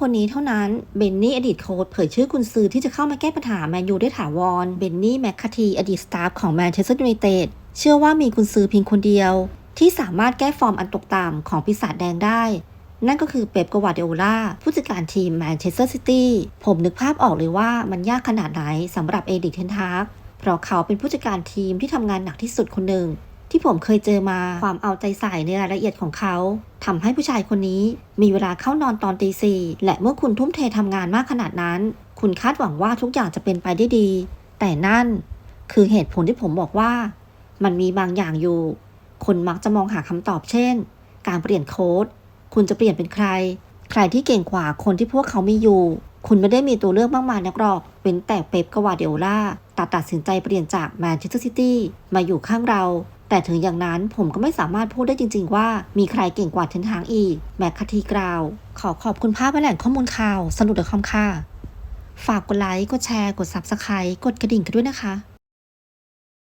คนนี้เท่านั้น เบนนี่อดีตโค้ชเผยชื่อกุนซือที่จะเข้ามาแก้ปัญหาแมนยูได้ถาวร เบนนี่แมคคาทีอดีตสตาฟของแมนเชสเตอร์ยูไนเต็ดเชื่อว่ามีกุนซือเพียงคนเดียว ที่สามารถแก้ฟอร์มอันตกต่ำของปีศาจแดงได้ นั่นก็คือเป๊ปกวาเดโอลาผู้จัดการทีมแมนเชสเตอร์ซิตี้ผมนึกภาพออกเลยว่ามันยากขนาดไหนสำหรับเอดิกเทนทากเพราะเขาเป็นผู้จัดการทีมที่ทำงานหนักที่สุดคนหนึ่ง ที่ผมเคยเจอมาความเอาใจใส่ในรายละเอียดของเขาทำให้ผู้ชายคนนี้มีเวลาเข้านอนตอนตีสี่และเมื่อคุณทุ่มเททำงานมากขนาดนั้น คุณคาดหวังว่าทุกอย่างจะเป็นไปได้ดี แต่นั่นคือเหตุผลที่ผมบอกว่า มันมีบางอย่างอยู่ คนมักจะมองหาคำตอบเช่น การเปลี่ยนโค้ด คุณจะเปลี่ยนเป็นใคร ใครที่เก่งกว่าคนที่พวกเขามีอยู่ คุณไม่ได้มีตัวเลือกมากมายนักหรอกเป็นแต่เป๊ปกวาเดโอล่าตัดตัดสินใจเปลี่ยนจากแมนเชสเตอร์ซิตี้มาอยู่ข้างเรา แต่ถึงอย่างนั้นผมก็ไม่สามารถพูดได้จริง ๆ ว่ามีใครเก่งกว่าเทนทางอีก แมคคาทีกราว ขอขอบคุณภาพและแหล่งข้อมูลข่าวสนุกเดอะคอมค่ะ ฝากกดไลค์ กดแชร์ กด Subscribe กดกระดิ่งกันด้วยนะคะ